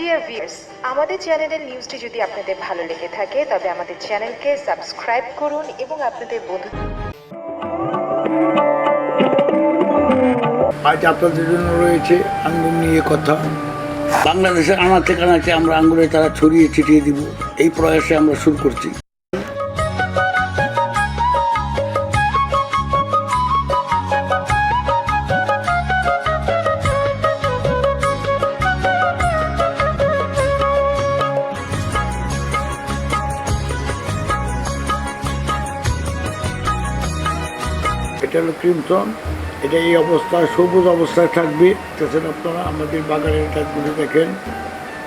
Dear viewers আমাদের চ্যানেলের নিউজটি যদি আপনাদের ভালো লেগে থাকে তবে আমাদের চ্যানেলকে সাবস্ক্রাইব করুন এবং আপনাদের বন্ধু আজ আপনাদের জন্য রয়েছে আঙ্গুর নিয়ে কথা। বাংলাদেশের আনাচে কানাচে আমরা আঙ্গুরে তারা ছড়িয়ে ছিটিয়ে দিব। এই প্রয়াসে আমরা শুরু করছি। এটা হলো ক্রিমসন এটা এই অবস্থায়, সবুজ অবস্থায় থাকবে। দেখছেন আপনারা, আমাদের বাগানের গাছগুলি দেখেন।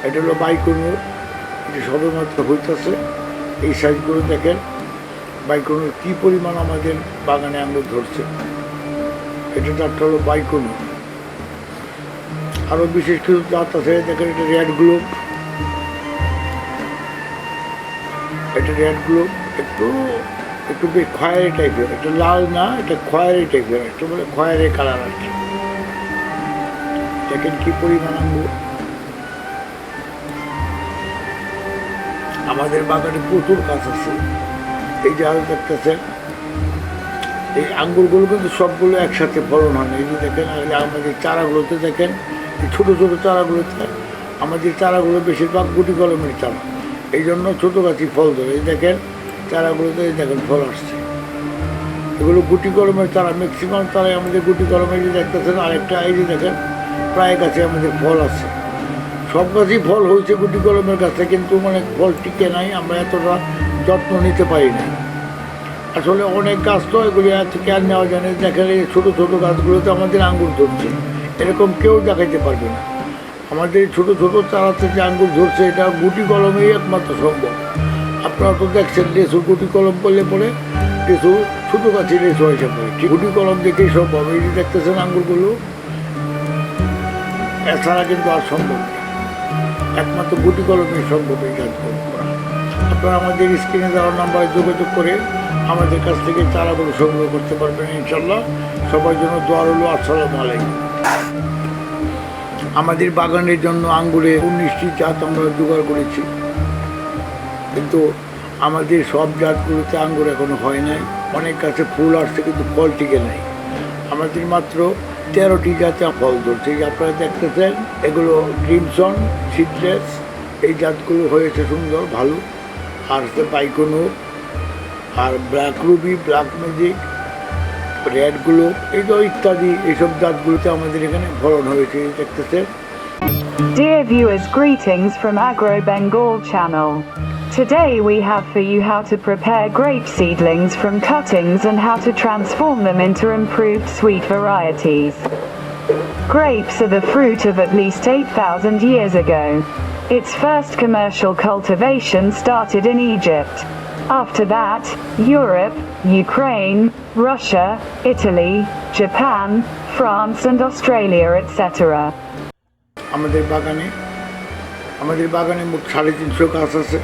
এটা হলো বাইকুনুর। এটা সবেমাত্র হইতেছে। এই সাইজগুলো দেখেন, বাইকুনুর কী পরিমাণ আমাদের বাগানে আঙুর ধরছে। এটা জাতটা হলো বাইকুনুর আরও বিশেষ কিছু জাত আছে, দেখেন এটা রেড গ্লোব। এটা রেড গ্লোব, একটু একটু বেশ খয়েরি টাইপের, একটু লাল না এটা খয়েরি টাইপের, একটু বলে খয়েরি কালার কি। দেখেন কি পরিমাণ আঙ্গুর। আমাদের বাগানে প্রচুর গাছ আছে। এই যে আরও দেখতেছেন, এই আঙ্গুরগুলো কিন্তু সবগুলো একসাথে ফলন হয় এই যে দেখেন আমাদের চারাগুলোতে দেখেন, এই ছোটো ছোটো চারাগুলোতে আমাদের চারাগুলো বেশিরভাগ গুটি কলমের চারা। এই জন্য ছোটো গাছই ফল ধরে। এই দেখেন চারাগুলোতে দেখেন ফল আসছে। এগুলো গুটি কলমের চারা ম্যাক্সিমাম চারাই আমাদের গুটি কলমের যে দেখতেছেন, আরেকটা এই যে দেখেন, প্রায় গাছে আমাদের ফল আছে। সব গাছই ফল হয়েছে গুটি কলমের গাছে, কিন্তু মানে ফল টিকে নাই, আমরা এতটা যত্ন নিতে পারি না আসলে অনেক গাছ তো এগুলি এত কেয়ার নেওয়া যায় না। দেখেন, এই ছোটো ছোটো গাছগুলোতে আমাদের আঙ্গুর ধরছে। এরকম কেউ দেখাইতে পারবে না। আমাদের ছোটো ছোটো চারাতে যে আঙ্গুর ধরছে, এটা গুটি কলমেই একমাত্র সম্ভব। আপনারা তো দেখছেন লেসু গুটি কলম করলে পরে লেসু ছোটো গাছে লেসু হয়েছে পড়ে। গুটি কলম দেখেই সম্ভব এই দেখতেছেন আঙ্গুরগুলো এছাড়া কিন্তু আর সম্ভব একমাত্র গুটি কলমে সম্ভব এই কাজগুলো করা আপনারা আমাদের স্ক্রিনে দেওয়ার নাম্বারে যোগাযোগ করে আমাদের কাছ থেকে চারাগুলো সংগ্রহ করতে পারবেন ইনশাল্লাহ সবার জন্য দোয়ার হলো আসসালামু আলাইকুম। আমাদের বাগানের জন্য আঙ্গুরে উনিশটি জাত আমরা জোগাড় করেছি। কিন্তু আমাদের সব জাতগুলোতে আঙ্গুর এখনও হয় নাই। অনেক গাছে ফুল আসছে কিন্তু ফল টিকে নাই। আমাদের মাত্র তেরোটি জাতে ফল ধরছে। আপনারা দেখতেছেন এগুলো ক্রিমসন সিডলেস এই জাতগুলো হয়েছে সুন্দর ভালো। আর হচ্ছে বাইকোনো আর ব্ল্যাক রুবি ব্ল্যাক ম্যাজিক রেডগুলো এই তো ইত্যাদি এইসব জাতগুলোতে আমাদের এখানে ফলন হয়েছে দেখতেছেন। Dear viewers, greetings from Agro Bengal channel. Today we have for you how to prepare grape seedlings from cuttings and how to transform them into improved sweet varieties. Grapes are the fruit of at least 8,000 years ago. Its first commercial cultivation started in Egypt. After that, Europe, Ukraine, Russia, Italy, Japan, France and Australia etc. আমাদের বাগানে আমাদের বাগানে মোট সাড়ে তিনশো গাছ আছে